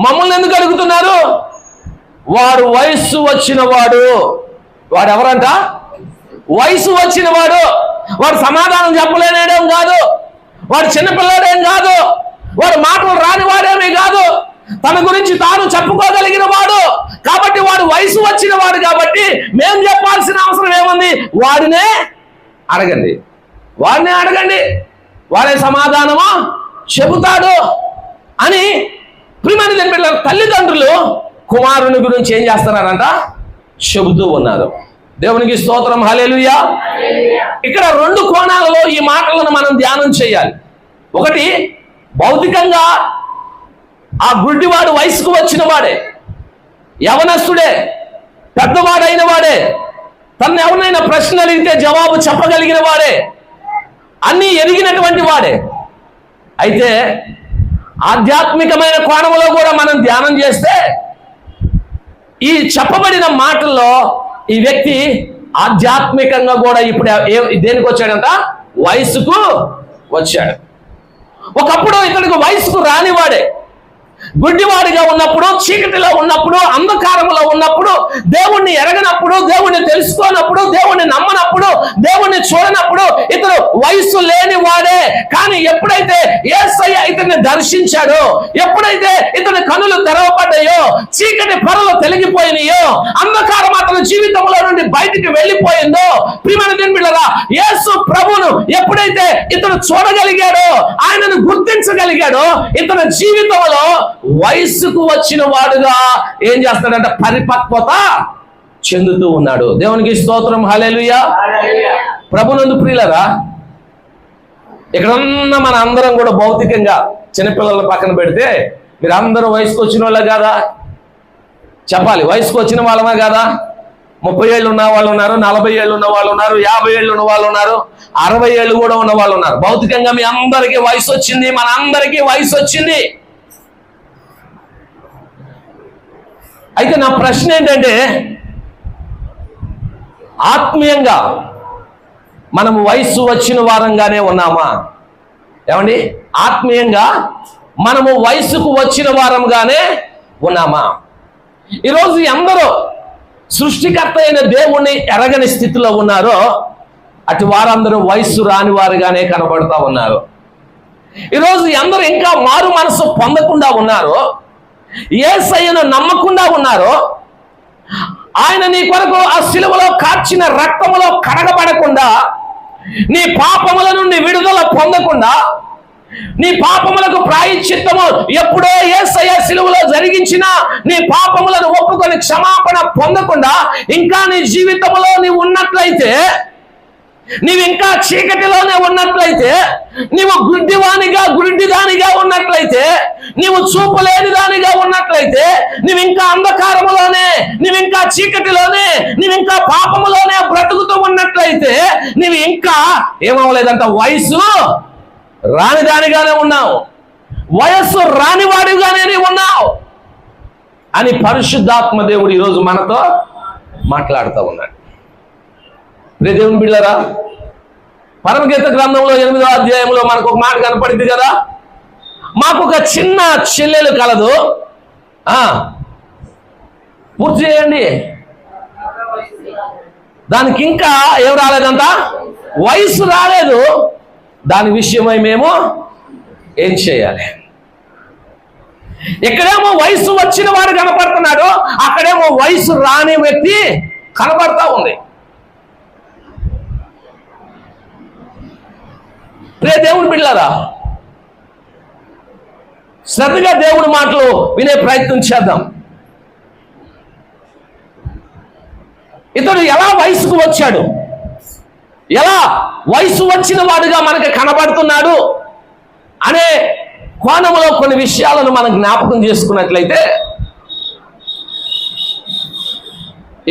మమ్మల్ని ఎందుకు అడుగుతున్నారు? వాడు వయస్సు వచ్చిన వాడు వాడు ఎవరంట? వయసు వచ్చిన వాడు వాడు సమాధానం చెప్పలేనేడం కాదు. వాడు చిన్నపిల్లాడేం కాదు. వాడు మాటలు రాని వాడేమీ కాదు. తన గురించి తాను చెప్పుకోగలిగిన వాడు. కాబట్టి వాడు వయసు వచ్చిన వాడు కాబట్టి మేము చెప్పాల్సిన అవసరం ఏముంది? వాడినే అడగండి. వాడినే అడగండి. వాడే సమాధానము? చెబుతాడు అని ప్రియమైన బిడ్డలారా, తల్లిదండ్రులు కుమారుని గురించి ఏం చేస్తున్నారంట? చెబుతూ ఉన్నారు. దేవునికి స్తోత్రం. హల్లెలూయా. ఇక్కడ రెండు కోణాలలో ఈ మాటలను మనం ధ్యానం చేయాలి. ఒకటి భౌతికంగా ఆ గుడ్డివాడు వయసుకు వచ్చిన వాడే యవనస్తుడే పెద్దవాడైన వాడే తను ఎవరినైనా ప్రశ్న అడిగితే జవాబు చెప్పగలిగిన వాడే అన్నీ ఎరిగినటువంటి వాడే. అయితే ఆధ్యాత్మికమైన కోణంలో కూడా మనం ధ్యానం చేస్తే ఈ చెప్పబడిన మాటల్లో ఈ వ్యక్తి ఆధ్యాత్మికంగా కూడా ఇప్పుడు దేనికి వచ్చాడంట? వయసుకు వచ్చాడు. ఒకప్పుడు ఇతనికి వయసుకు రానివాడే. గుడ్డివాడిగా ఉన్నప్పుడు చీకటిలో ఉన్నప్పుడు అంధకారంలో ఉన్నప్పుడు దేవుణ్ణి ఎరగనప్పుడు దేవుణ్ణి తెలుసుకోనప్పుడు దేవుణ్ణి నమ్మనప్పుడు దేవుణ్ణి చూడనప్పుడు ఇతను వయసు లేని వాడే కానీ ఎప్పుడైతే ఏసయ్య ఇతన్ని దర్శించాడో ఎప్పుడైతే ఇతని కనులు తెరవబడ్డాయో చీకటి పొరలు తొలగిపోయినాయో అంధకారం అతని జీవితంలో నుండి బయటికి వెళ్ళిపోయిందో ప్రియమైన దేవుళ్ళరా యేసు ప్రభును ఎప్పుడైతే ఇతను చూడగలిగాడో ఆయనను గుర్తించగలిగాడో ఇతని జీవితంలో వయస్సుకు వచ్చిన వాడుగా ఏం చేస్తాడంటే పరిపక్వత చెందుతూ ఉన్నాడు. దేవునికి స్తోత్రం. హల్లెలూయా. ప్రభునందు ప్రియులరా ఇక్కడ ఉన్న మన అందరం కూడా భౌతికంగా చిన్నపిల్లల పక్కన పెడితే మీరు అందరూ వయసుకు వచ్చిన వాళ్ళే కదా? చెప్పాలి వయసుకు వచ్చిన వాళ్ళమే కదా? ముప్పై ఏళ్ళు ఉన్న వాళ్ళు ఉన్నారు నలభై ఏళ్ళు ఉన్న వాళ్ళు ఉన్నారు యాభై ఏళ్ళు ఉన్న వాళ్ళు ఉన్నారు అరవై ఏళ్ళు కూడా ఉన్న వాళ్ళు ఉన్నారు. భౌతికంగా మీ అందరికీ వయసు వచ్చింది మన అందరికీ వయసు వచ్చింది. అయితే నా ప్రశ్న ఏంటంటే ఆత్మీయంగా మనము వయస్సు వచ్చిన వారంగానే ఉన్నామా? ఏమండి? ఆత్మీయంగా మనము వయసుకు వచ్చిన వారంగానే ఉన్నామా? ఈరోజు అందరూ సృష్టికర్త అయిన దేవుణ్ణి ఎరగని స్థితిలో ఉన్నారో అటు వారందరూ వయస్సు రాని వారుగానే కనబడుతూ ఉన్నారు. ఈరోజు అందరూ ఇంకా మారు మనసు పొందకుండా ఉన్నారు ఏసయ్యను నమ్మకుండా ఉన్నారు ఆయన నీ కొరకు ఆ సిలువలో కార్చిన రక్తములో కడగబడకుండా నీ పాపముల నుండి విడుదల పొందకుండా నీ పాపములకు ప్రాయశ్చిత్తము ఎప్పుడో ఏసయ్య సిలువలో జరిగించిన నీ పాపములను ఒప్పుకొని క్షమాపణ పొందకుండా ఇంకా నీ జీవితంలో నీవు ఉన్నట్లయితే నీవు ఇంకా చీకటిలోనే ఉన్నట్లయితే నీవు గుడ్డివానిగా గుడ్డిదానిగా ఉన్నట్లయితే నీవు చూపు లేని దానిగా ఉన్నట్లయితే నీవు ఇంకా అంధకారములోనే నీవు ఇంకా చీకటిలోనే నీవు ఇంకా పాపములోనే బ్రతుకుతూ ఉన్నట్లయితే నీవు ఇంకా ఏమవలేదంట వయసు రాని దానిగానే ఉన్నావు. వయస్సు రానివాడిగానే నీవు ఉన్నావు. అని పరిశుద్ధాత్మ దేవుడు ఈరోజు మనతో మాట్లాడుతూ ఉన్నాడు. ప్రియ దేవుని బిళ్ళరా? పరమగీత గ్రంథంలో ఎనిమిదో అధ్యాయంలో మనకు ఒక మాట కనపడింది కదా? మాకు ఒక చిన్న చెల్లెలు కలదు. పూర్తి చేయండి. దానికి ఇంకా ఏం రాలేదంట? వయసు రాలేదు. దాని విషయమై మేము ఏం చేయాలి? ఇక్కడేమో వయసు వచ్చిన వాడు కనపడుతున్నాడు. అక్కడేమో వయసు రాని వ్యక్తి కనపడతా ఉంది. రే దేవుని బిళ్ళారా శ్రద్ధగా దేవుడి మాటలు వినే ప్రయత్నం చేద్దాం. ఇతడు ఎలా వయసుకు వచ్చాడు? ఎలా వయసు వచ్చిన వాడుగా మనకు కనబడుతున్నాడు? అనే కోణంలో కొన్ని విషయాలను మనం జ్ఞాపకం చేసుకున్నట్లయితే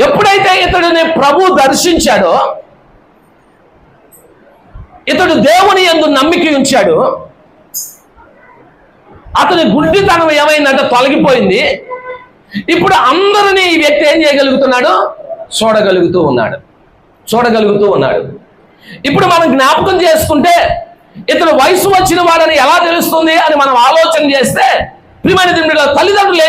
ఎప్పుడైతే ఇతడిని ప్రభు దర్శించాడో ఇతడు దేవుని ఎందు నమ్మిక ఉంచాడు. అతని గుడ్డితనం ఏమైందంటే తొలగిపోయింది. ఇప్పుడు అందరినీ ఈ వ్యక్తి ఏం చేయగలుగుతున్నాడు? చూడగలుగుతూ ఉన్నాడు. చూడగలుగుతూ ఉన్నాడు. ఇప్పుడు మనం జ్ఞాపకం చేసుకుంటే ఇతను వయసు వచ్చిన వాడని ఎలా తెలుస్తుంది అని మనం ఆలోచన చేస్తే ప్రియమైన దేవుడిలో తల్లిదండ్రులు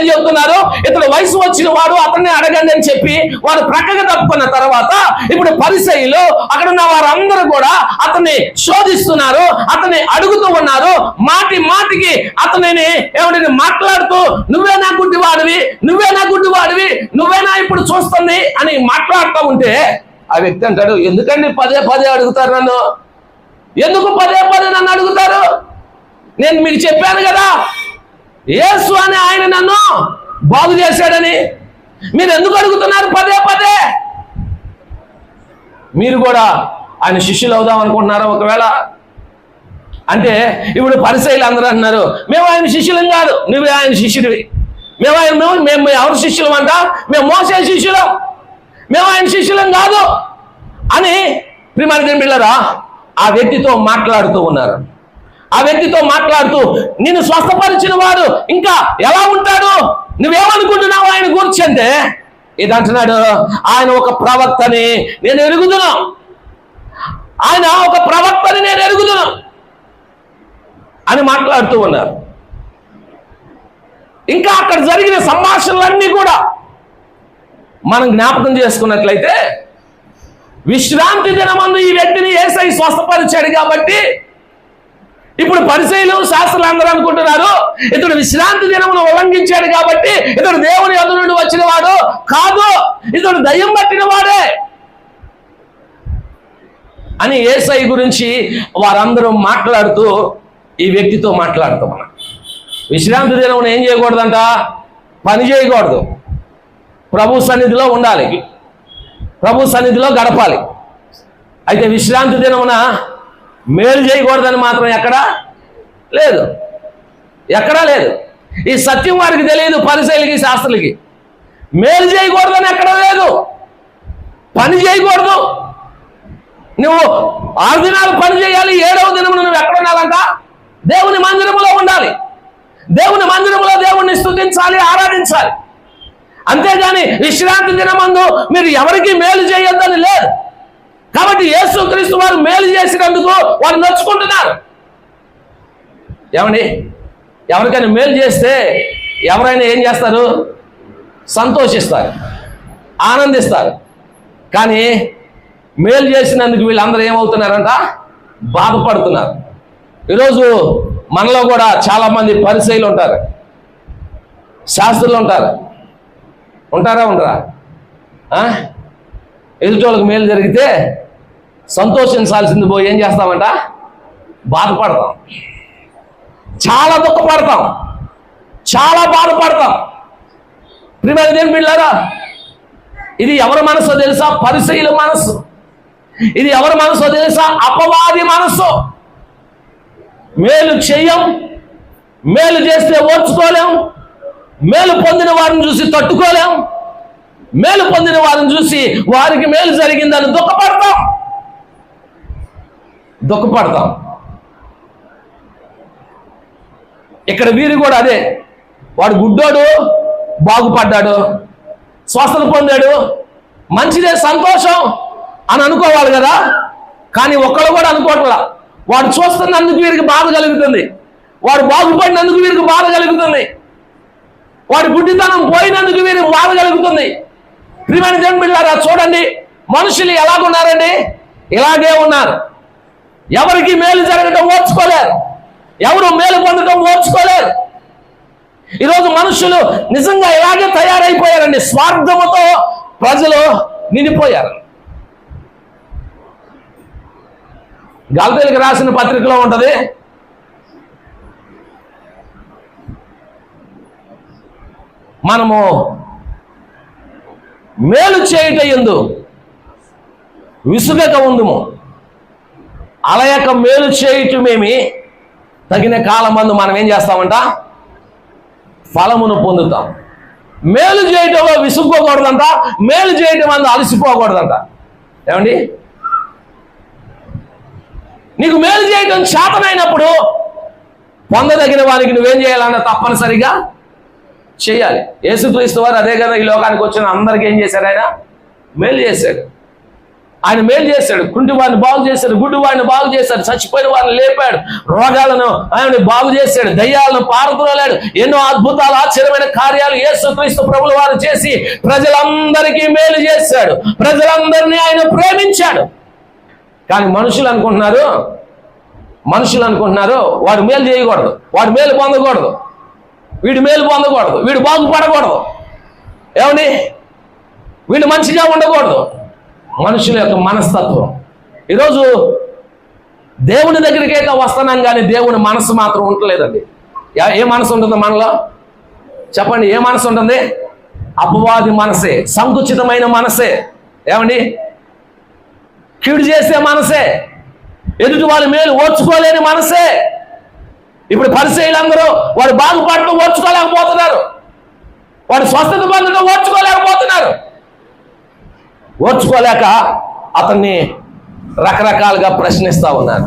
ఇప్పుడు వయసు వచ్చిన వాడు అతన్ని అడగండి అని చెప్పి వారు ప్రక్కగా తప్పుకున్న తర్వాత ఇప్పుడు పరిసయ్యులు అక్కడ ఉన్న వారందరూ కూడా అతన్ని శోధిస్తున్నారు అతన్ని అడుగుతూ ఉన్నారు. మాటి మాటికి అతనిని ఏమిటి మాట్లాడుతూ నువ్వే నా గుడ్డివాడివి నువ్వే నా గుడ్డివాడివి నువ్వే నా ఇప్పుడు చూస్తుంది అని మాట్లాడుతూ ఉంటే ఆ వ్యక్తి అంటాడు ఎందుకండి పదే పదే అడుగుతారు నన్ను? ఎందుకు పదే పదే నన్ను అడుగుతారు? నేను మీకు చెప్పాను కదా యేసు అని ఆయన నన్ను బాగు చేశాడని. మీరు ఎందుకు అడుగుతున్నారు? పదే పదే. మీరు కూడా ఆయన శిష్యులు అవుదాం అనుకుంటున్నారా ఒకవేళ? అంటే ఇప్పుడు పరిశైలు అందరూ అంటున్నారు మేము ఆయన శిష్యులం కాదు నువ్వే ఆయన శిష్యుడివి. మేము ఆయన మేము మేము ఎవరు శిష్యులం అంట? మేము మోసే శిష్యులం. మేము ఆయన శిష్యులం కాదు. అని ప్రిమారి బిళ్ళరా ఆ వ్యక్తితో మాట్లాడుతూ ఉన్నారు. ఆ వ్యక్తితో మాట్లాడుతూ నిన్ను స్వస్థపరిచిన వాడు ఇంకా ఎలా ఉంటాడు? నువ్వేమనుకుంటున్నావు ఆయన గురించి అంటే ఇది అంటున్నాడు ఆయన ఒక ప్రవక్తని నేను ఎరుగుదును. ఆయన ఒక ప్రవక్తని నేను ఎరుగుదును. అని మాట్లాడుతూ ఉన్నారు. ఇంకా అక్కడ జరిగిన సంభాషణలన్నీ కూడా మనం జ్ఞాపకం చేసుకున్నట్లయితే విశ్రాంతి దినమందు ఈ వ్యక్తిని ఏసై స్వస్థపరిచాడు కాబట్టి ఇప్పుడు పరిశైలు శాస్త్రులు అందరూ అనుకుంటున్నారు ఇతడు విశ్రాంతి దినమును ఉల్లంఘించాడు కాబట్టి ఇతడు దేవుని యొద్ద నుండి వచ్చిన వాడు కాదు ఇతడు దయ్యం పట్టిన వాడే అని ఏసై గురించి వారందరూ మాట్లాడుతూ ఈ వ్యక్తితో మాట్లాడుతాం మనం. విశ్రాంతి దినమును ఏం చేయకూడదంట? పని చేయకూడదు. ప్రభు సన్నిధిలో ఉండాలి. ప్రభు సన్నిధిలో గడపాలి. అయితే విశ్రాంతి దినమున మేలు చేయకూడదని మాత్రం ఎక్కడా? లేదు. ఎక్కడా లేదు. ఈ సత్యం వారికి తెలియదు పరిశైలికి శాస్త్రులకి. మేలు చేయకూడదని ఎక్కడా లేదు. పని చేయకూడదు. నువ్వు ఆరు దినాలు పని చేయాలి ఏడవ దినము నువ్వు ఎక్కడ ఉండాలంట? దేవుని మందిరములో ఉండాలి. దేవుని మందిరములో దేవుణ్ణి స్థుతించాలి ఆరాధించాలి. అంతేగాని విశ్రాంతి దినమందు మీరు ఎవరికి మేలు చేయొద్దని లేదు. కాబట్టి యేసుక్రీస్తు వారు మేలు చేసినందుకు వారు నొచ్చుకుంటున్నారు ఏమండి? ఎవరికైనా మేలు చేస్తే ఎవరైనా ఏం చేస్తారు? సంతోషిస్తారు. ఆనందిస్తారు. కానీ మేలు చేసినందుకు వీళ్ళందరూ ఏమవుతున్నారంట? బాధపడుతున్నారు. ఈరోజు మనలో కూడా చాలామంది పరిచయలు ఉంటారు. శాస్త్రులు ఉంటారు. ఉంటారా ఉండరా? ఎదుటోళ్ళకి మేలు జరిగితే సంతోషించాల్సింది పోయి ఏం చేస్తామంట? బాధపడతాం. చాలా దుఃఖపడతాం. చాలా బాధపడతాం. ప్రియమైన నేను బిడ్డలారా ఇది ఎవరి మనసు తెలుసా? పరిశీల మనసు. ఇది ఎవరి మనసు తెలుసా? అపవాది మనసు. మేలు చెయ్యం మేలు చేస్తే ఓర్చుకోలేం మేలు పొందిన వారిని చూసి తట్టుకోలేం మేలు పొందిన వారిని చూసి వారికి మేలు జరిగిందని దుఃఖపడతాం. దుఃఖపడతాం ఇక్కడ వీరు కూడా అదే వాడు గుడ్డోడు బాగుపడ్డాడు స్వస్థత పొందాడు మంచిదే సంతోషం అని అనుకోవాలి కదా? కానీ ఒక్కడు కూడా అనుకోవట్లా వాడు చూస్తున్నందుకు వీరికి బాధ కలుగుతుంది. వాడు బాగుపడినందుకు వీరికి బాధ కలుగుతుంది. వాడి గుడ్డితనం పోయినందుకు వీరికి బాధ కలుగుతుంది. ప్రియమైన దేవుని బిడ్డారా చూడండి మనుషులు ఎలాగున్నారండి? ఇలాగే ఉన్నారు. ఎవరికి మేలు జరగడం ఓర్చుకోలేరు. ఎవరు మేలు పొందడం ఓర్చుకోలేరు. ఈరోజు మనుషులు నిజంగా ఇలాగే తయారైపోయారండి. స్వార్థముతో ప్రజలు నిండిపోయారు. గల్తీలకు రాసిన పత్రికలో ఉంటుంది మనము మేలు చేయుట ఎందు విసుగక ఉందుము. అలయక మేలు చేయుటమేమి? తగిన కాలమందు మనం ఏం చేస్తామంట? ఫలమును పొందుతాం. మేలు చేయటంలో విసుక్కోకూడదంట మేలు చేయటం అందు అలసిపోకూడదంట. ఏమండి? నీకు మేలు చేయటం చేతనైనప్పుడు పొందదగిన వారికి నువ్వేం చేయాలన్న తప్పనిసరిగా చేయాలి. యేసుక్రీస్తు వారు అదే కదా ఈ లోకానికి వచ్చిన అందరికి ఏం చేశారు ఆయన? మేలు చేశాడు ఆయన మేలు చేశాడు. కుంటి వాడిని బాగు చేశాడు గుడ్డు వాడిని బాగు చేశాడు చచ్చిపోయిన వాడిని లేపాడు. రోగాలను ఆయన బాగు చేశాడు దయ్యాలను పారద్రోలాడు. ఎన్నో అద్భుతాలు ఆశ్చర్యమైన కార్యాలు యేసుక్రీస్తు ప్రభుల వారు చేసి ప్రజలందరికీ మేలు చేశాడు. ప్రజలందరినీ ఆయన ప్రేమించాడు. కానీ మనుషులు అనుకుంటున్నారు మనుషులు అనుకుంటున్నారు వాడు మేలు చేయకూడదు వాడు మేలు పొందకూడదు వీడు మేలు పొందకూడదు వీడు బాగుపడకూడదు. ఏమని వీడు మంచిగా ఉండకూడదు. మనుషుల యొక్క మనస్తత్వం. ఈరోజు దేవుని దగ్గరికైతే వస్తున్నాం కానీ దేవుని మనసు మాత్రం ఉండలేదండి. ఏ- ఏ మనసు ఉంటుంది మనలో? చెప్పండి ఏ మనసు ఉంటుంది? అపవాది మనసే సంకుచితమైన మనసే. ఏమండి? కీడు చేసే మనసే. ఎదుటి వాళ్ళ మేలు ఓర్చుకోలేని మనసే. ఇప్పుడు పరిచయులందరూ వాడు బాగుపడటం ఓర్చుకోలేకపోతున్నారు. వాడు స్వస్థత పొందడం ఓర్చుకోలేకపోతున్నారు. ఓర్చుకోలేక అతన్ని రకరకాలుగా ప్రశ్నిస్తూ ఉన్నాను.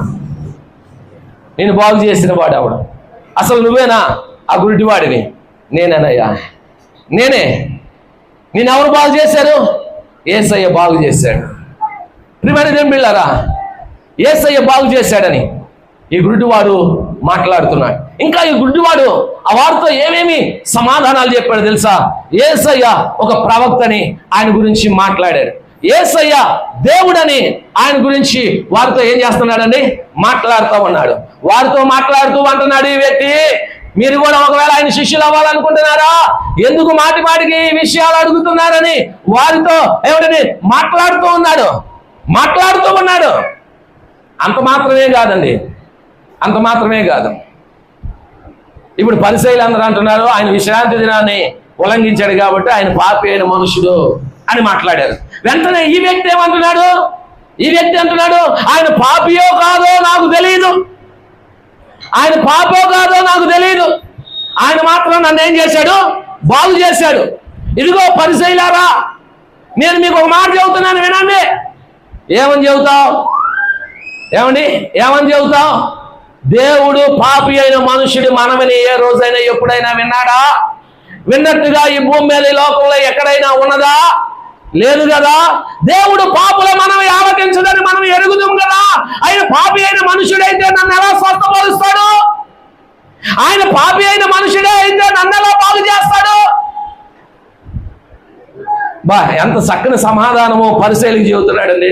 నేను బాగు చేసిన వాడు ఆవిడ అసలు నువ్వేనా ఆ గుడ్డివాడిని నేనేనయ్యా. నేనే. నేను ఎవరు బాగు చేశారు? ఏసయ్య బాగు చేశాడు. ప్రియమైన ఏం బిళ్ళారా ఏసయ్య బాగు చేశాడని ఈ గుడ్డివాడు మాట్లాడుతున్నాడు ఇంకా ఈ గుడ్డివాడు ఆ వారితో ఏమేమి సమాధానాలు చెప్పాడు తెలుసా? ఏసయ్య ఒక ప్రవక్తని ఆయన గురించి మాట్లాడాడు. ఏసయ్య దేవుడని ఆయన గురించి వారితో ఏం చేస్తున్నాడండి? మాట్లాడుతూ ఉన్నాడు. వారితో మాట్లాడుతూ అంటున్నాడు ఈ వ్యక్తి మీరు కూడా ఒకవేళ ఆయన శిష్యులు అవ్వాలనుకుంటున్నారా? ఎందుకు మాటి మాటికి ఈ విషయాలు అడుగుతున్నారని వారితో ఎవడని మాట్లాడుతూ ఉన్నాడు? మాట్లాడుతూ ఉన్నాడు. అంత మాత్రమే కాదండి. అంత మాత్రమే కాదు. ఇప్పుడు పరిశైలు అందరూ అంటున్నారు ఆయన విశ్రాంతి దినాన్ని ఉల్లంఘించాడు కాబట్టి ఆయన పాపి అయిన మనుషుడు అని మాట్లాడారు. వెంటనే ఈ వ్యక్తి ఏమంటున్నాడు? ఈ వ్యక్తి అంటున్నాడు ఆయన పాపియో కాదో నాకు తెలియదు ఆయన పాపో కాదో నాకు తెలియదు ఆయన మాత్రం నన్ను ఏం చేశాడు? బాగు చేశాడు. ఇదిగో పరిశైలారా నేను మీకు ఒక మాట చెబుతున్నాను వినండి. ఏమని చెబుతావు? ఏమండి? ఏమని చెబుతావు? దేవుడు పాపి అయిన మనుషుడు మనమని ఏ రోజైనా ఎప్పుడైనా విన్నాడా? విన్నట్టుగా ఈ భూమి మీద ఈ లోకంలో ఎక్కడైనా ఉన్నదా? లేదు కదా? దేవుడు పాపుల మనం ఆలకించదని మనం ఎరుగుదాం కదా? ఆయన పాపి అయిన మనుషుడైతే నన్ను ఎలా స్వస్థపరుస్తాడు? ఆయన పాపి అయిన మనుషుడే అయితే నన్ను ఎలా బాగు చేస్తాడు? బా ఎంత చక్కని సమాధానము పరిశీలికి చెబుతున్నాడండి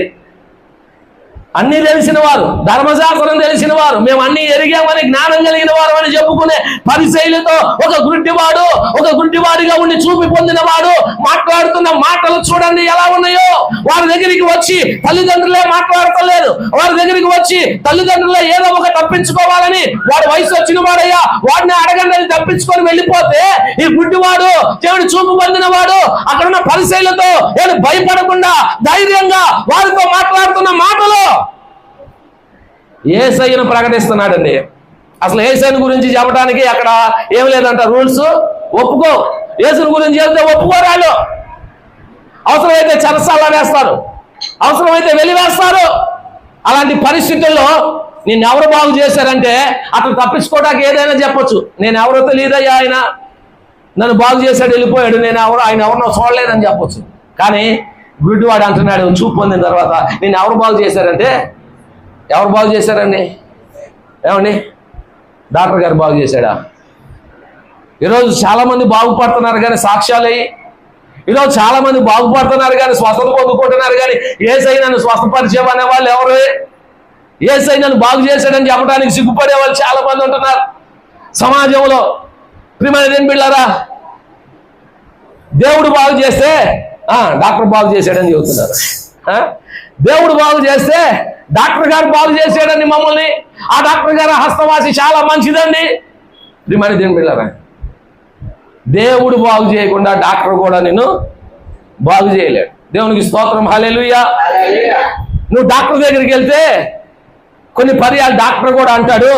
అన్ని తెలిసిన వారు ధర్మశాస్త్రం తెలిసిన వారు మేము అన్ని ఎరిగామని జ్ఞానం కలిగిన వారు అని చెప్పుకునే పరిశైలితో ఒక గుడ్డివాడు ఒక గుడ్డివాడిగా ఉండి చూపి పొందిన వాడు మాట్లాడుతున్న మాటలు చూడండి ఎలా ఉన్నాయో. వారి దగ్గరికి వచ్చి తల్లిదండ్రులే మాట్లాడతలేదు. వారి దగ్గరికి వచ్చి తల్లిదండ్రులే ఏదో ఒక తప్పించుకోవాలని వాడు వయసు వచ్చిన వాడయ్యా వాడిని అడగండి అని తప్పించుకొని వెళ్ళిపోతే ఈ గుడ్డివాడు దేవుడు చూపు పొందిన వాడు అక్కడున్న పరిశైలతో నేను భయపడకుండా ధైర్యంగా వారితో మాట్లాడుతున్న మాటలు ఏసైను ప్రకటిస్తున్నాడండి. అసలు ఏసైను గురించి చెప్పడానికి అక్కడ ఏం లేదంట రూల్స్? ఒప్పుకో. ఏసుని గురించి చెప్తే ఒప్పుకోరాలు అవసరమైతే చరసాలా వేస్తారు. అవసరమైతే వెలివేస్తారు అలాంటి పరిస్థితుల్లో నేను ఎవరు బాగు చేశారంటే అతను తప్పించుకోవడానికి ఏదైనా చెప్పొచ్చు. నేను ఎవరో తెలియదయ్యా ఆయన. నన్ను బాగు చేశాడు వెళ్ళిపోయాడు. నేను ఎవరు ఆయన ఎవరినో చూడలేదని చెప్పొచ్చు. కానీ గుడ్డివాడు అంటున్నాడు చూపు పొందిన తర్వాత నేను ఎవరు బాగు చేశారంటే ఎవరు బాగు చేశారండి? ఏమండి? డాక్టర్ గారు బాగు చేశాడా? ఈరోజు చాలామంది బాగుపడుతున్నారు కానీ సాక్ష్యాలయ్యి ఈరోజు చాలామంది బాగుపడుతున్నారు కానీ స్వస్థత పొందుకుంటున్నారు కానీ ఏసై నన్ను స్వస్థపరిచేవ అనే వాళ్ళు ఎవరు? ఏసై నన్ను బాగు చేశాడని చెప్పడానికి సిగ్గుపడే వాళ్ళు చాలామంది ఉంటున్నారు. సమాజంలో ప్రిమైన బిళ్ళారా దేవుడు బాగు చేస్తే డాక్టర్ బాగు చేశాడని చెబుతున్నారు. దేవుడు బాగు చేస్తే డాక్టర్ గారు బాగు చేశాడని మమ్మల్ని. ఆ డాక్టర్ గారు హస్తవాసి చాలా మంచిదండి. ప్రియమైన దేవుని బిళ్ళారా? దేవుడు బాగు చేయకుండా డాక్టర్ కూడా నిన్ను బాగు చేయలేడు. దేవునికి స్తోత్రం. హల్లెలూయా. నువ్వు డాక్టర్ దగ్గరికి వెళ్తే కొన్ని పర్యాలు డాక్టర్ కూడా అంటాడు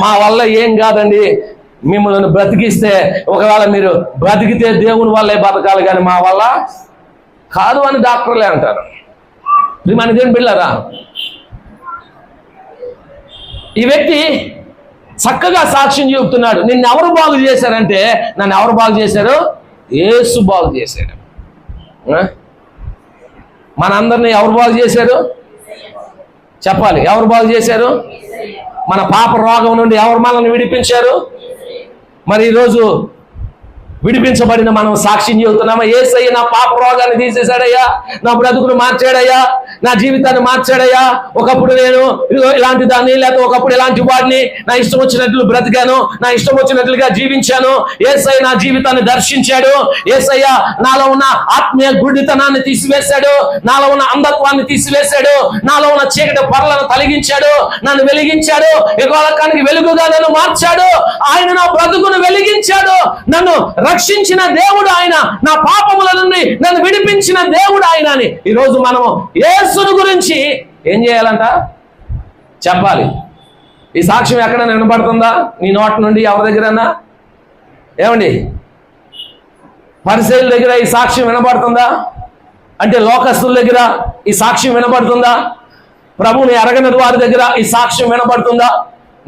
మా వల్ల ఏం కాదండి. మిమ్మల్ని బ్రతికిస్తే ఒకవేళ మీరు బ్రతికితే దేవుని వల్లే బతకాలి కానీ మా వల్ల కాదు అని డాక్టర్లే అంటారు. మన దేని బిళ్ళరా ఈ వ్యక్తి చక్కగా సాక్ష్యం చెబుతున్నాడు నిన్ను ఎవరు బాగు చేశారంటే నన్ను ఎవరు బాగు చేశారు? ఏసు బాగు చేశాడు. ఆ? మనందరినీ ఎవరు బాగు చేశారు? చెప్పాలి. ఎవరు బాగు చేశారు? మన పాప రోగం నుండి ఎవరు మనల్ని విడిపించారు? మరి ఈరోజు విడిపించబడిన మనం సాక్షిని చెబుతున్నామా ఏసయ్య నా పాప రోగాన్ని తీసేశాడయ్యా. నా బ్రతుకును మార్చాడయ్యా. నా జీవితాన్ని మార్చాడయ్యా. ఒకప్పుడు నేను ఇలాంటి దాన్ని లేక ఒకప్పుడు ఇలాంటి వాడిని నా ఇష్టం వచ్చినట్లు బ్రతికాను నా ఇష్టం వచ్చినట్లుగా జీవించాను. ఏసయ్య నా జీవితాన్ని దర్శించాడు. ఏసయ్య నాలో ఉన్న ఆత్మీయ గుడితనాన్ని తీసివేశాడు. నాలో ఉన్న అంధత్వాన్ని తీసివేశాడు. నాలో ఉన్న చీకటి పొరలను తొలగించాడు. నన్ను వెలిగించాడు. యుగాలకానికి వెలుగుగా నన్ను మార్చాడు. ఆయన నా బ్రతుకును వెలిగించాడు. నన్ను రక్షించిన దేవుడు ఆయన. నా పాపముల నుండి నన్ను విడిపించిన దేవుడు ఆయన అని. ఈరోజు మనము యేసును గురించి ఏం చేయాలంట? చెప్పాలి. ఈ సాక్ష్యం ఎక్కడ వినపడుతుందా నీ నోటి నుండి ఎవరి దగ్గరన్నా? ఏమండి? పరిశీల దగ్గర ఈ సాక్ష్యం వినపడుతుందా అంటే లోకస్తుల దగ్గర ఈ సాక్ష్యం వినపడుతుందా ప్రభుని అరగని వారి దగ్గర ఈ సాక్ష్యం వినపడుతుందా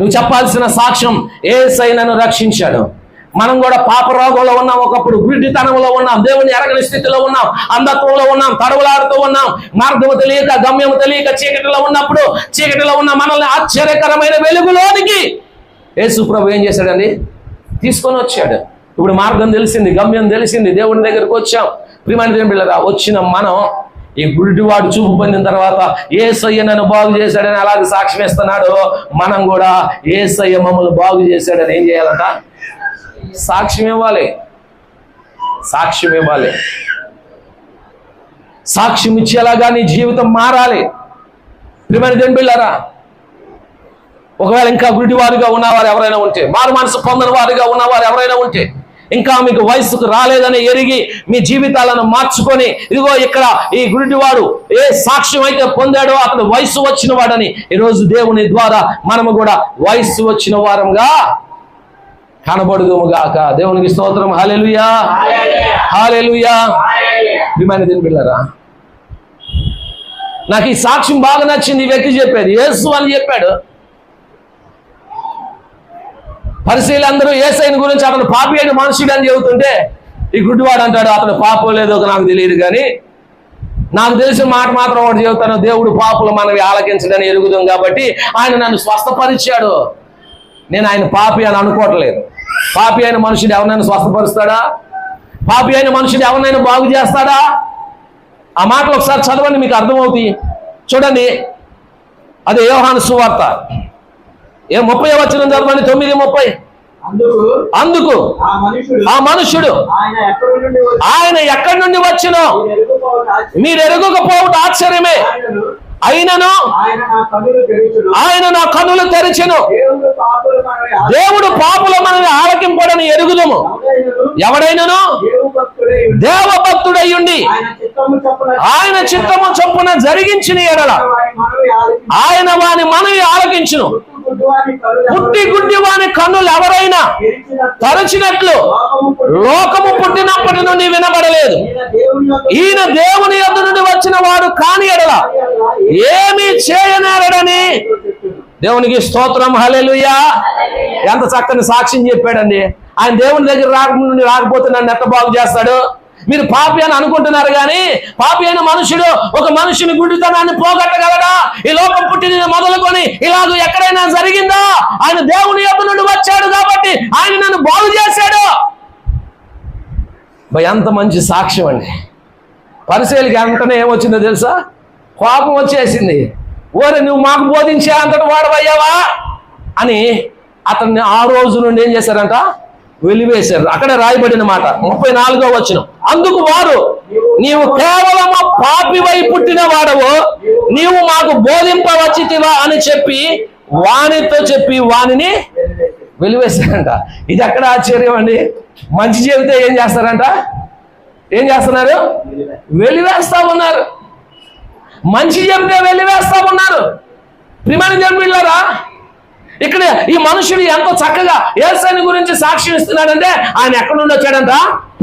నువ్వు చెప్పాల్సిన సాక్ష్యం ఏ నన్ను రక్షించాడు. మనం కూడా పాప రోగంలో ఉన్నాం ఒకప్పుడు గుడ్డితనంలో ఉన్నాం దేవుని ఎరగని స్థితిలో ఉన్నాం అంధత్వంలో ఉన్నాం తడవలాడుతూ ఉన్నాం మార్గము తెలియక గమ్యం తెలియక చీకటిలో ఉన్నప్పుడు చీకటిలో ఉన్న మనల్ని ఆశ్చర్యకరమైన వెలుగులోనికి యేసు ప్రభు ఏం చేశాడండి? తీసుకొని వచ్చాడు. ఇప్పుడు మార్గం తెలిసింది గమ్యం తెలిసింది దేవుని దగ్గరకు వచ్చాం. ప్రిమాని దేవుని వచ్చిన మనం ఈ గుడ్డివాడు చూపు పొందిన తర్వాత ఏసయ్య నన్ను బాగు చేశాడని అలాగే సాక్ష్యం ఇస్తున్నాడు. మనం కూడా ఏసయ్య మమ్మల్ని బాగు చేశాడని ఏం చేయాలంట? సాక్ష్యం ఇవ్వాలి. సాక్ష్యం ఇవ్వాలి. సాక్ష్యం ఇచ్చేలాగా నీ జీవితం మారాలి. ప్రిమాని దేవుని ఒకవేళ ఇంకా గుడివారుగా ఉన్నవారు ఎవరైనా ఉంటే మారు మనసు పొందని వారుగా ఉన్నవారు ఎవరైనా ఉంటే ఇంకా మీకు వయసుకు రాలేదని ఎరిగి మీ జీవితాలను మార్చుకొని ఇదిగో ఇక్కడ ఈ గుడ్డివాడు ఏ సాక్ష్యం అయితే పొందాడో అతను వయసు వచ్చిన వాడని ఈరోజు దేవుని ద్వారా మనము కూడా వయసు వచ్చిన వారంగా కనబడుదుముగాక. దేవునికి స్తోత్రం. హాలెలుయా హాలెలుయా విమాన దీని బిళ్ళరా నాకు ఈ సాక్ష్యం బాగా నచ్చింది ఈ వ్యక్తి చెప్పేది. యేసు అని చెప్పాడు. పరిశీలందరూ ఏసైని గురించి అతను పాపి అయిన మనుషుడు అని చెబుతుంటే ఈ గుడ్డివాడు అంటాడు అతను పాపం లేదో నాకు తెలియదు కానీ నాకు తెలిసిన మాట మాత్రం ఒకటి చెబుతాను. దేవుడు పాపులు మనవి ఆలకించడని ఎరుగుదాం కాబట్టి ఆయన నన్ను స్వస్థపరిచాడు. నేను ఆయన పాపి అని అనుకోవట్లేదు. పాపి అయిన మనుషుడు ఎవరినైనా స్వస్థపరుస్తాడా? పాపి అయిన మనుషుడు ఎవరినైనా బాగు చేస్తాడా? ఆ మాటలు ఒకసారి చదవండి మీకు అర్థమవుతాయి. చూడండి అదే యోహాను సువార్త. ఏ ముప్పై వచ్చిన చదవండి తొమ్మిది ముప్పై. అందుకు ఆ మనుషుడు ఆయన ఎక్కడి నుండి వచ్చినో. మీరు ఎరుగుకపోవుట ఆశ్చర్యమే. అయినను ఆయన నా కన్నులు కన్నులు తెరిచెను. దేవుడు పాపులు మనల్ని ఆలకింపడని ఎరుగుదము. ఎవడైనను? దేవు భక్తుడై ఉండి. దేవభక్తుడై ఉండి. ఆయన చిత్తము చొప్పున జరిగించిన ఎడల ఆయన వాని మనవి ఆలకించును. పుట్టు గుడ్డి వాని కన్నులు ఎవరైనా తెరిచిన తరచినట్లు లోకము పుట్టి లోకము పుట్టినప్పటి నుండి వినబడలేదు. ఈయన దేవుని యొక్క నుండి వచ్చిన వాడు కాని ఎడల ఏమీ చేయనేరడని దేవునికి స్తోత్రం. హల్లెలూయా. ఎంత చక్కని సాక్ష్యం చెప్పాడండి. ఆయన దేవుని దగ్గర రాకుండా రాకపోతే నన్ను ఎట్ట బాగు చేస్తాడు. మీరు పాపి అని అనుకుంటున్నారు కానీ పాపి అయిన మనుషుడు ఒక మనుషుని గుడ్డితనాన్ని పోగొట్టగలడా? ఈ లోకం పుట్టిన మొదలుకొని ఇలాగ ఎక్కడైనా జరిగిందా? ఆయన దేవుని యొక్క నుండి వచ్చాడు కాబట్టి ఆయన నన్ను బాగు చేశాడు. ఎంత మంచి సాక్ష్యం అండి. పరిశీలికి వెంటనే ఏమొచ్చిందో తెలుసా? కోపం వచ్చేసింది. ఓరే నువ్వు మాకు బోధించే అంతటి వాడవయ్యావా? అని అతన్ని ఆ రోజు నుండి ఏం చేశారంట? వెలివేశారు. అక్కడే రాయబడిన మాట. ముప్పై నాలుగో వచ్చిన అందుకు వారు నీవు కేవలం పాపివై పుట్టిన వాడవు. నీవు మాకు బోధింపవచ్చితివా అని చెప్పి వానితో చెప్పి వానిని వెలివేశారంట. ఇది ఎక్కడ ఆశ్చర్యం అండి? మంచి చెబితే ఏం చేస్తారంట? ఏం చేస్తున్నారు? వెలివేస్తా ఉన్నారు. మంచి చెబితే వెలివేస్తా ఉన్నారు. ప్రిమాని జన్మిళ్ళారా ఇక్కడ ఈ మనుషుడు ఎంతో చక్కగా ఏసని గురించి సాక్ష్యం ఇస్తున్నాడంటే ఆయన ఎక్కడి నుండి వచ్చాడంట?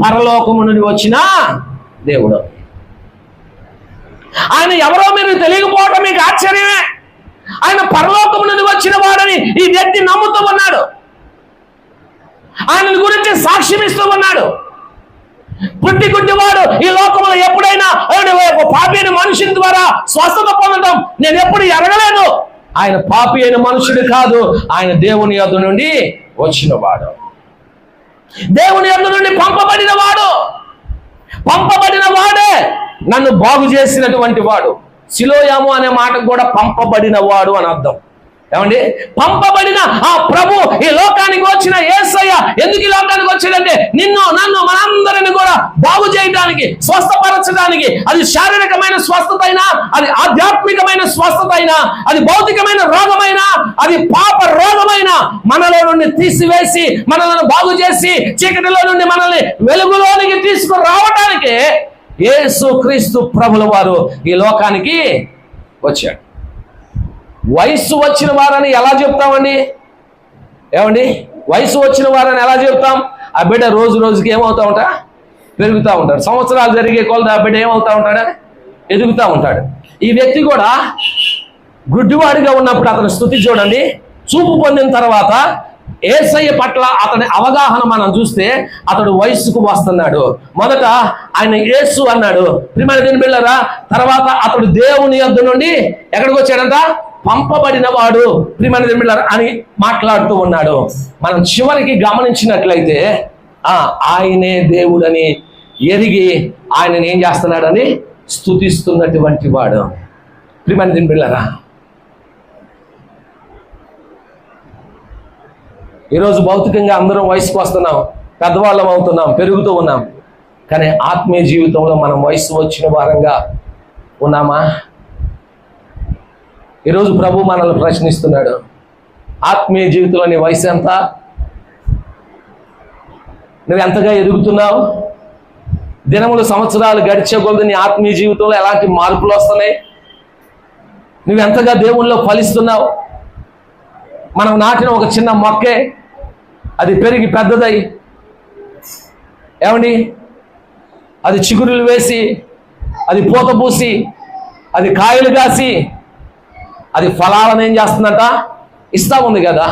పరలోకము నుండి వచ్చిన దేవుడు. ఆయన ఎవరో మీరు తెలియకపోవటం మీకు ఆశ్చర్యమే. ఆయన పరలోకము నుండి వచ్చిన వాడని ఈ వ్యక్తి నమ్ముతూ ఉన్నాడు. ఆయన గురించి సాక్ష్యం ఇస్తూ ఉన్నాడు. పుట్టి గుడ్డివాడు ఈ లోకంలో ఎప్పుడైనా పాపిని ఒక ద్వారా స్వస్థత పొందడం నేను ఎప్పుడు ఎరగలేను ఆయన పాపి అయిన మనుషుడు కాదు ఆయన దేవుని యొద్ నుండి వచ్చినవాడు. దేవుని యొద్ నుండి పంపబడిన వాడు పంపబడిన వాడే నన్ను బాగు చేసినటువంటి వాడు. శిలోయాము అనే మాటకు కూడా పంపబడిన వాడు అని అర్థం. ఏమండి? పంపబడిన ఆ ప్రభు ఈ లోకానికి వచ్చిన ఏసయ్య ఎందుకు ఈ లోకానికి వచ్చాడంటే నిన్ను నన్ను మనందరిని కూడా బాగు చేయడానికి స్వస్థపరచడానికి. అది శారీరకమైన స్వస్థత అయినా అది ఆధ్యాత్మికమైన స్వస్థత అయినా అది భౌతికమైన రోగమైనా అది పాప రోగమైన మనలో నుండి తీసివేసి మనలను బాగు చేసి చీకటిలో నుండి మనల్ని వెలుగులోనికి తీసుకుని రావడానికి యేసు క్రీస్తు ప్రభుల వారు ఈ లోకానికి వచ్చాడు వయస్సు వచ్చిన వారని ఎలా చెప్తామండి? ఏమండి? వయసు వచ్చిన వారని ఎలా చెప్తాం? ఆ బిడ్డ రోజు రోజుకి ఏమవుతా ఉంటా పెరుగుతూ ఉంటాడు. సంవత్సరాలు జరిగే కొలది ఆ బిడ్డ ఏమవుతా ఉంటాడు? ఎదుగుతూ ఉంటాడు. ఈ వ్యక్తి కూడా గుడ్డివాడిగా ఉన్నప్పుడు అతని స్థుతి చూడండి. చూపు పొందిన తర్వాత ఏసయ్య పట్ల అతని అవగాహన మనం చూస్తే అతడు వయస్సుకు వస్తున్నాడు. మొదట ఆయన యేసు అన్నాడు. ప్రిమైన దీని బిళ్ళరా తర్వాత అతడు దేవుని యొద్ద నుండి ఎక్కడికి వచ్చాడంట? పంపబడిన వాడు ప్రిమైన అని మాట్లాడుతూ ఉన్నాడు. మనం చివరికి గమనించినట్లయితే ఆ ఆయనే దేవుడని ఎరిగి ఆయనని ఏం చేస్తున్నాడని స్థుతిస్తున్నటువంటి వాడు. ప్రిమైన దింపిల్లరా ఈరోజు భౌతికంగా అందరం వయసుకు వస్తున్నాం పెద్దవాళ్ళం అవుతున్నాం పెరుగుతూ ఉన్నాం. కానీ ఆత్మీయ జీవితంలో మనం వయసు వచ్చిన వారంగా ఉన్నామా? ఈరోజు ప్రభు మనల్ని ప్రశ్నిస్తున్నాడు. ఆత్మీయ జీవితంలో నీ వయసు ఎంత? నువ్వు ఎంతగా ఎదుగుతున్నావు? దినములు సంవత్సరాలు గడిచే కొలది నీ ఆత్మీయ జీవితంలో ఎలాంటి మార్పులు వస్తున్నాయి? నువ్వు ఎంతగా దేవుళ్ళలో ఫలిస్తున్నావు? మనం నాటిన ఒక చిన్న మొక్కే అది పెరిగి పెద్దదై ఏమండి? అది చిగురులు వేసి అది పూత పూసి అది కాయలు కాసి అది ఫలాలను ఏం చేస్తుందంట? ఇస్తా ఉంది కదా.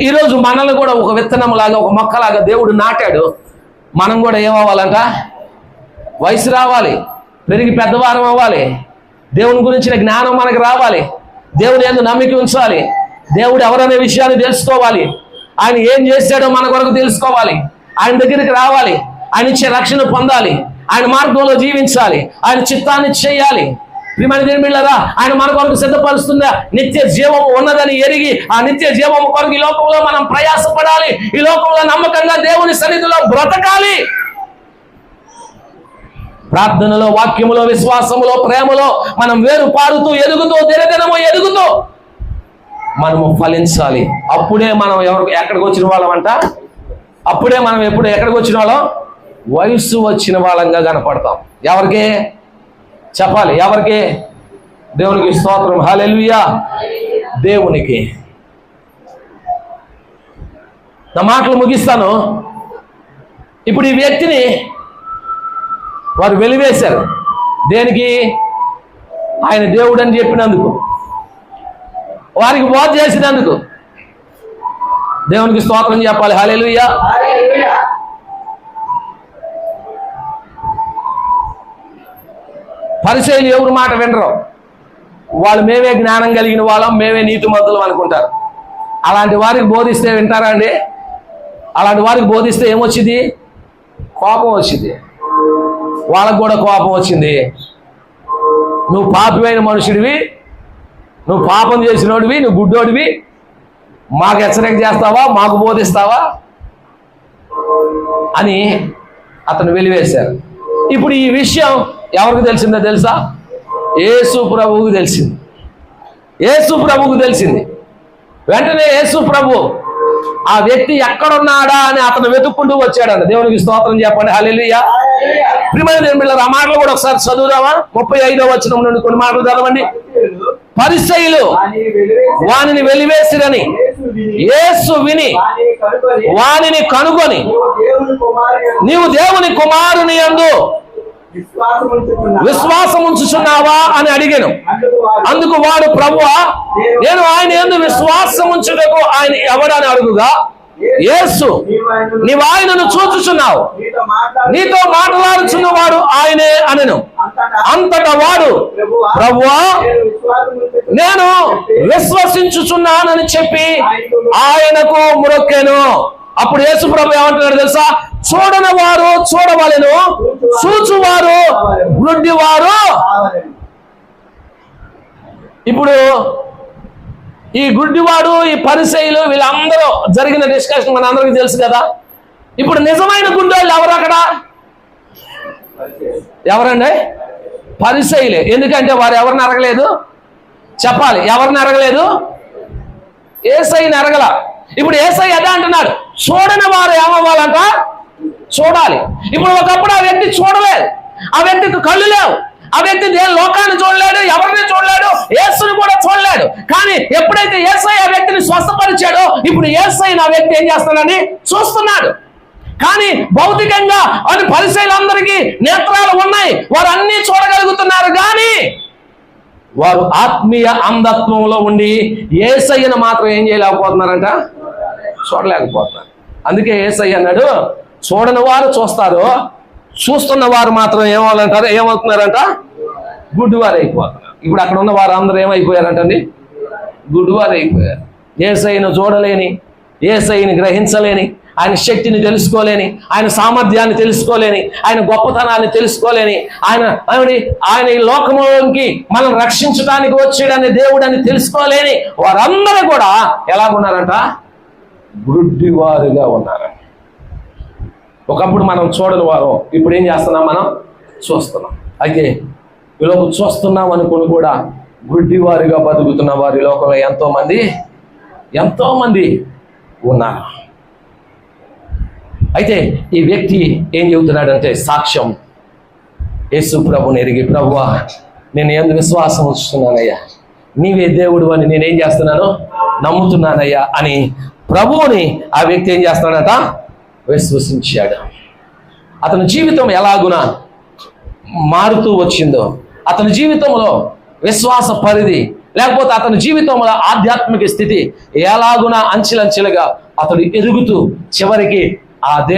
ఈరోజు మనల్ని కూడా ఒక విత్తనం లాగా ఒక మొక్కలాగా దేవుడు నాటాడు. మనం కూడా ఏమవ్వాలంట? వయసు రావాలి పెరిగి పెద్దవారం అవ్వాలి దేవుని గురించిన జ్ఞానం మనకు రావాలి దేవుని ఎందుకు నమ్మిక ఉంచాలి దేవుడు ఎవరనే విషయాన్ని తెలుసుకోవాలి ఆయన ఏం చేశాడో మన కొరకు తెలుసుకోవాలి ఆయన దగ్గరికి రావాలి ఆయన ఇచ్చే రక్షణ పొందాలి ఆయన మార్గంలో జీవించాలి ఆయన చిత్తాన్ని చేయాలి ప్రియమైన దేవుని ఆయన మన కొరకు సిద్ధపరుస్తున్న నిత్య జీవము ఉన్నదని ఎరిగి ఆ నిత్య జీవము కొరకు ఈ లోకంలో మనం ప్రయాసపడాలి. ఈ లోకంలో నమ్మకంగా దేవుని సన్నిధిలో బ్రతకాలి. ప్రార్థనలో వాక్యములో విశ్వాసములో ప్రేమలో మనం వేరు పారుతూ ఎదుగుతూ దినదినము ఎదుగుతూ మనము ఫలించాలి. అప్పుడే మనం ఎవరు ఎక్కడికి వచ్చిన వాళ్ళం అంట? అప్పుడే మనం ఎప్పుడు ఎక్కడికి వచ్చిన వాళ్ళం? వయస్సు వచ్చిన వాళ్ళంగా కనపడతాం. ఎవరికి? చెప్పాలి. ఎవరికి? దేవునికి స్తోత్రం. హాలెలుయా దేవునికి. నా మాటలు ముగిస్తాను. ఇప్పుడు ఈ వ్యక్తిని వారు వెలివేశారు. దేనికి? ఆయన దేవుడు అని చెప్పినందుకు. వారికి బోధ చేసినందుకు. దేవునికి స్తోత్రం చెప్పాలి. హాలేలుయ్యా పరిశైలు ఎవరు మాట వినరు. వాళ్ళు మేమే జ్ఞానం కలిగిన వాళ్ళం మేమే నీతిమంతులం అనుకుంటారు. అలాంటి వారికి బోధిస్తే వింటారా అండి? అలాంటి వారికి బోధిస్తే ఏమొచ్చింది? కోపం వచ్చింది. వాళ్ళకు కూడా కోపం వచ్చింది. నువ్వు పాపమైన మనుషుడివి నువ్వు పాపం చేసినోడివి నువ్వు గుడ్డోడివి. మాకు హెచ్చరిక చేస్తావా? మాకు బోధిస్తావా? అని అతను వెలివేశారు. ఇప్పుడు ఈ విషయం ఎవరికి తెలిసిందో తెలుసా? యేసు ప్రభువుకి తెలిసింది. యేసు ప్రభువుకి తెలిసింది. వెంటనే యేసు ప్రభు ఆ వ్యక్తి ఎక్కడున్నాడా అని అతను వెతుక్కుంటూ వచ్చాడంట. దేవునికి స్తోత్రం చెప్పండి. Hallelujah hallelujah. ప్రియమైన ఆ మాటలు కూడా ఒకసారి చదువుదామా? ముప్పై ఐదో వచ్చిన నుండి కొన్ని మాటలు చదవండి. పరిశైలు వానిని వెలివేసిరని యేసు విని వానిని కనుగొని వానిని కనుగొని నీవు దేవుని కుమారుని యందు విశ్వాసం ఉంచుచున్నావా అని అడిగాను. అందుకు వాడు ప్రభువా నేను ఆయన ఎందు విశ్వాసం ఉంచుటకు ఆయన ఎవడని అడుగుగా? యేసు నీవు ఆయనను నీవు ఆయనను చూచుచున్నావు. నీతో మాట్లాడు నీతో మాట్లాడుచున్నవాడు ఆయనే అనెను. అంతటా వాడు ప్రభువా నేను విశ్వసించుచున్నానని చెప్పి ఆయనకు మురొక్కాను. అప్పుడు యేసు ప్రభు ఏమంటున్నాడు తెలుసా? చూడని వారు చూడవలను చూచువారు గుడ్డివారు ఇప్పుడు ఈ గుడ్డివాడు ఈ పరిశైలు వీళ్ళందరూ జరిగిన డిస్కషన్ మన అందరికీ తెలుసు కదా? ఇప్పుడు నిజమైన గుడ్డోళ్ళు ఎవరు అక్కడ? ఎవరండి? పరిశైలే ఎందుకంటే వారు ఎవరిని అరగలేదు? చెప్పాలి. ఎవరిని అరగలేదు? ఏసైని అరగల. ఇప్పుడు ఏసై అదే అంటున్నాడు. చూడని వారు ఏమవ్వాలంట? చూడాలి. ఇప్పుడు ఒకప్పుడు ఆ వ్యక్తి చూడలేదు. ఆ వ్యక్తికి కళ్ళు లేవు. ఆ వ్యక్తి దేని లోకాన్ని చూడలేడు ఎవరిని చూడలేడు యేసుని కూడా చూడలేడు. కానీ ఎప్పుడైతే ఏసై ఆ వ్యక్తిని స్వస్థపరిచాడో ఇప్పుడు ఏసై ఆ వ్యక్తి ఏం చేస్తున్నాడని చూస్తున్నాడు. కానీ భౌతికంగా అది పరిచయాలందరికీ నేత్రాలు ఉన్నాయి. వారు అన్ని చూడగలుగుతున్నారు కానీ వారు ఆత్మీయ అంధత్వంలో ఉండి ఏసయ్యను మాత్రం ఏం చేయలేకపోతున్నారంట? చూడలేకపోతున్నారు. అందుకే ఏసై అన్నాడు చూడని వారు చూస్తారు చూస్తున్న వారు మాత్రం ఏమవుతారంటారు ఏమవుతున్నారంట? గుడ్డివారు అయిపోతున్నారు ఇప్పుడు అక్కడ ఉన్న వారు అందరూ ఏమైపోయారంటండి? గుడ్డివారు అయిపోయారు ఏసైను చూడలేని ఏసైని గ్రహించలేని ఆయన శక్తిని తెలుసుకోలేని ఆయన సామర్థ్యాన్ని తెలుసుకోలేని ఆయన గొప్పతనాన్ని తెలుసుకోలేని ఆయన ఆయన ఈ లోకంలోకి మనం రక్షించడానికి వచ్చాడని దేవుడని తెలుసుకోలేని వారందరూ కూడా ఎలా ఉన్నారంట గుడ్డివారుగా ఉన్నారు ఒకప్పుడు మనం చూడని వారు ఇప్పుడు ఏం చేస్తున్నాం మనం? చూస్తున్నాం. అయితే ఈ లోకం చూస్తున్నాం అనుకుని కూడా గుడ్డివారిగా బతుకుతున్న వారి లోకంలో ఎంతోమంది ఎంతోమంది ఉన్నారు. అయితే ఈ వ్యక్తి ఏం చెబుతున్నాడంటే సాక్ష్యం. యేసు ప్రభుని ఎరిగి ప్రభువా నేను ఎందుకు విశ్వాసం ఉంచుతున్నానయ్యా. నీవే దేవుడు అని నేనేం చేస్తున్నాను? నమ్ముతున్నానయ్యా అని ప్రభువుని ఆ వ్యక్తి ఏం చేస్తాడట విశ్వసించాడు. అతని జీవితం ఎలాగున మారుతూ వచ్చిందో అతని జీవితంలో విశ్వాస పరిధి లేకపోతే అతని జీవితంలో ఆధ్యాత్మిక స్థితి ఎలాగున అంచెలంచెలుగా అతడు ఎదుగుతూ చివరికి ఆ దే